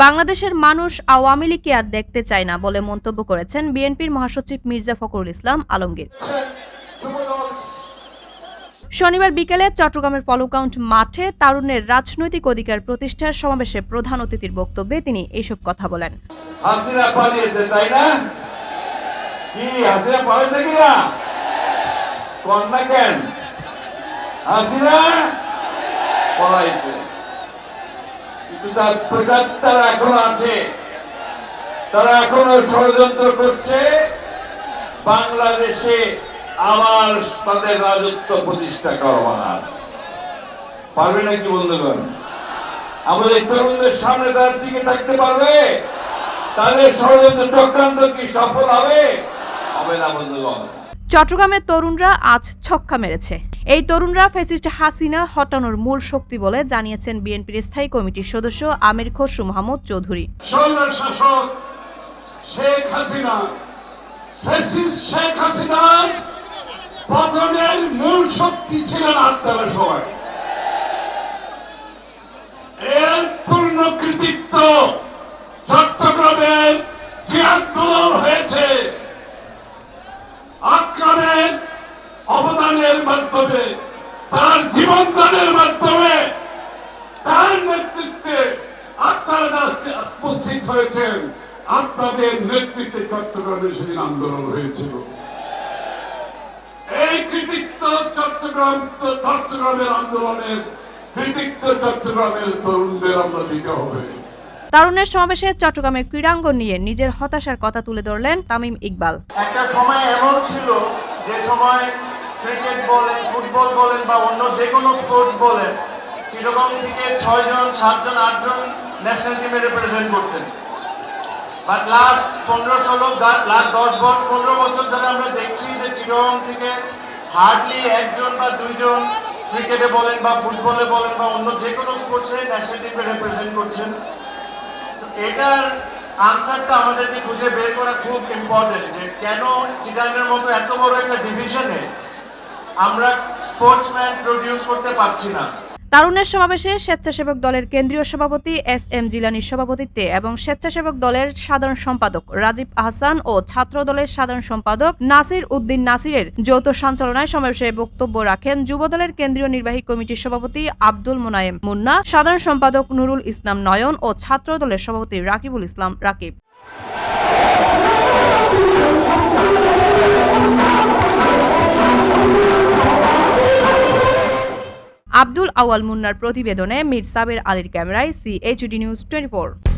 বাংলাদেশের মানুষ আওয়ামী লীগকে আর দেখতে চায় না বলে মন্তব্য করেছেন বিএনপির মহাসচিব মির্জা ফখরুল ইসলাম আলমগীর। শনিবার বিকেলে চট্টগ্রামের ফলোগ্রাউন্ড মাঠে তারুণ্যের রাজনৈতিক অধিকার প্রতিষ্ঠার সমাবেশে প্রধান অতিথির বক্তব্যে তিনি এইসব কথা বলেন। কন্যা কেন? কিন্তু তার প্রেতাত্মারা এখন আছে। তারা এখনও ষড়যন্ত্র করছে। বাংলাদেশে আবার তাদের রাজত্ব প্রতিষ্ঠা করবার পারবে নাকি বন্ধুগণ? আমাদের তরুণদের সামনে তার দিকে থাকতে পারবে? তাদের ষড়যন্ত্র চক্রান্ত কি সফল হবে? হবে না বন্ধুগণ। চট্টগ্রামের তরুণরা আজ ছক্কা মেরেছে। এই তরুণরা ফেসিস্ট হাসিনা হটানোর মূল শক্তি বলে জানিয়েছেন বিএনপির স্থায়ী কমিটির সদস্য আমির খসরু মাহমুদ চৌধুরী। শেখ হাসিনা শেখ হাসিনার পতনের মূল শক্তি ছিলেন সবাই এর পূর্ণ কৃতিত্ব চট্টগ্রামের যে আন্দোলন হয়েছে আক্রমের অবদানের মাধ্যমে তার জীবনদানের মাধ্যমে তার নেতৃত্বে আপনারা উপস্থিত হয়েছেন। আপনাদের নেতৃত্বে চট্টগ্রামে সেদিন আন্দোলন হয়েছিল। এই কৃতিত্ব চট্টগ্রাম চট্টগ্রামের আন্দোলনের কৃতিত্ব চট্টগ্রামের তরুণদের আমরা দিতে হবে। তারুণের সমাবেশে চট্টগ্রামের ক্রীড়াঙ্গন নিয়ে নিজের হতাশার কথা তুলে ধরলেন তামিম ইকবাল। একটা সময় এমন ছিল যে সময় ক্রিকেট বলেন, ফুটবল বলেন বা অন্য যে কোনো স্পোর্টস বলেন চিরকম থেকে ছয়জন, সাতজন, আটজন ন্যাশনাল টিমে রিপ্রেজেন্ট করতেন। বাট লাস্ট পনেরো, ষোলো লাস্ট দশ বছর, পনেরো বছর ধরে আমরা দেখছি যে চিরকম থেকে হার্ডলি একজন বা দুইজন ক্রিকেটে বলেন বা ফুটবলে বলেন বা অন্য যে কোনো স্পোর্টসে ন্যাশনাল টিমে রিপ্রেজেন্ট করছেন। তো এটার আনসারটা আমাদেরকে খুঁজে বের করা খুব ইম্পর্টেন্ট যে কেন চিটাঙ্গের মতো এত বড় একটা ডিভিশনে আমরা স্পোর্টসম্যান প্রডিউস করতে পারছি না। তারুণের সমাবেশে স্বেচ্ছাসেবক দলের কেন্দ্রীয় সভাপতি এস এম জিলানির সভাপতিত্বে এবং স্বেচ্ছাসেবক দলের সাধারণ সম্পাদক রাজীব আহসান ও ছাত্র দলের সাধারণ সম্পাদক নাসির উদ্দিন নাসিরের যৌথ সঞ্চালনায় সমাবেশে বক্তব্য রাখেন যুবদলের কেন্দ্রীয় নির্বাহী কমিটির সভাপতি আব্দুল মোনায়েম মুন্না, সাধারণ সম্পাদক নুরুল ইসলাম নয়ন ও ছাত্র দলের সভাপতি রাকিবুল ইসলাম রাকিব। আওয়াল মুন্নার প্রতিবেদনে মির সাবের আলীর ক্যামেরায় সিএইচডি নিউজ টোয়েন্টি